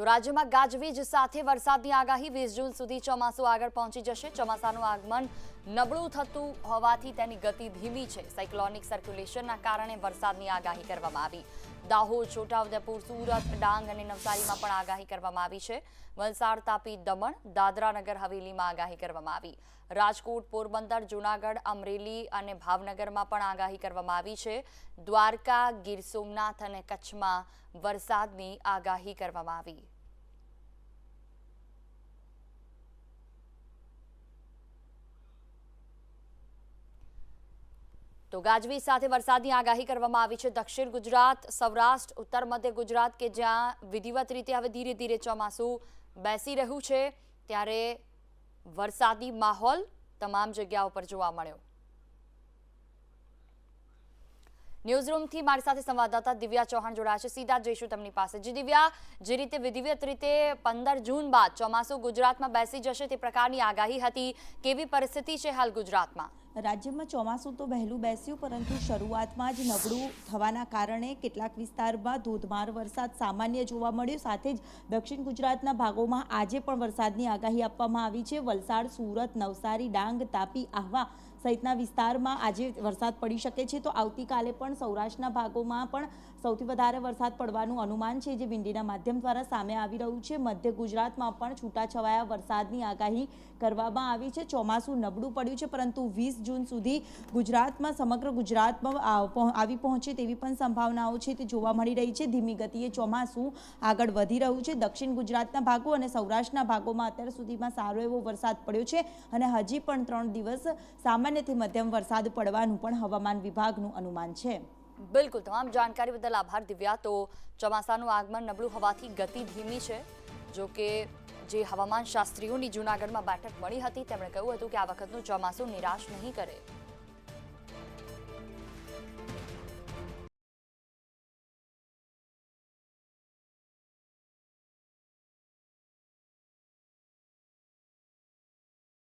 તો રાજ્યમાં ગાજવીજ સાથે વરસાદની આગાહી. વીસ જૂન સુધી ચોમાસું આગળ પહોંચી જશે. ચોમાસાનું આગમન નબળું થતું હોવાથી તેની ગતિ ધીમી છે. સાયક્લોનિક સર્ક્યુલેશનના કારણે વરસાદની આગાહી કરવામાં આવી. દાહોદ, છોટાઉદેપુર, સુરત, ડાંગ અને નવસારીમાં પણ આગાહી કરવામાં આવી છે. વલસાડ, તાપી, દમણ, દાદરા નગર, હવેલીમાં આગાહી કરવામાં આવી. રાજકોટ, પોરબંદર, જૂનાગઢ, અમરેલી અને ભાવનગરમાં પણ આગાહી કરવામાં આવી છે. દ્વારકા, ગીર સોમનાથ અને કચ્છમાં વરસાદની આગાહી કરવામાં આવી. તો ગાજવીજ સાથે વરસાદની આગાહી કરવામાં આવી છે. દક્ષિણ ગુજરાત, સૌરાષ્ટ્ર, ઉત્તર મધ્ય ગુજરાત કે જ્યાં વિધિવત રીતે હવે ધીરે ધીરે ચોમાસું બેસી રહ્યું છે, ત્યારે વરસાદી માહોલ તમામ જગ્યાઓ પર જોવા મળ્યો. ન્યૂઝરૂમથી મારી સાથે સંવાદદાતા દિવ્યા ચૌહાણ જોડાયા છે. સીધા જઈશું તેમની પાસે. જી દિવ્યા, જે રીતે વિધિવત રીતે પંદર જૂન બાદ ચોમાસું ગુજરાતમાં બેસી જશે તે પ્રકારની આગાહી હતી. કેવી પરિસ્થિતિ છે હાલ ગુજરાતમાં? રાજ્યમાં ચોમાસું તો વહેલું બેસ્યું, પરંતુ શરૂઆતમાં જ નબળું થવાના કારણે કેટલાક વિસ્તારમાં ધોધમાર વરસાદ સામાન્ય જોવા મળ્યો. સાથે જ દક્ષિણ ગુજરાતના ભાગોમાં આજે પણ વરસાદની આગાહી આપવામાં આવી છે. વલસાડ, સુરત, નવસારી, ડાંગ, તાપી, આહવા સહિતના વિસ્તારમાં આજે વરસાદ પડી શકે છે. તો આવતીકાલે પણ સૌરાષ્ટ્રના ભાગોમાં પણ સૌથી વધારે વરસાદ પડવાનું અનુમાન છે, જે વિંડીના માધ્યમ દ્વારા સામે આવી રહ્યું છે. મધ્ય ગુજરાતમાં પણ છૂટાછવાયા વરસાદની આગાહી કરવામાં આવી છે. ચોમાસું નબળું પડ્યું છે, પરંતુ વીસ જૂન સુધી ગુજરાતમાં સમગ્ર ગુજરાતમાં આવ- પહોંચે તેવી પણ સંભાવનાઓ છે. તે જોવા મળી રહી છે. ધીમી ગતિએ ચોમાસું આગળ વધી રહ્યું છે. દક્ષિણ ગુજરાતના ભાગો અને સૌરાષ્ટ્રના ભાગોમાં અત્યાર સુધીમાં સારો એવો વરસાદ પડ્યો છે અને હજી પણ ત્રણ દિવસ સામાન્યથી મધ્યમ વરસાદ પડવાનું પણ હવામાન વિભાગનું અનુમાન છે. બિલકુલ. તમામ જાણકારી બદલ આભાર દિવ્યા. તો ચોમાસાનું આગમન નબળું હોવાથી ગતિ ધીમી છે. જો કે જે હવામાન શાસ્ત્રીઓની જૂનાગઢમાં બેઠક મળી હતી, તેમણે કહ્યું હતું કે આ વખતનું ચોમાસું નિરાશ નહીં કરે.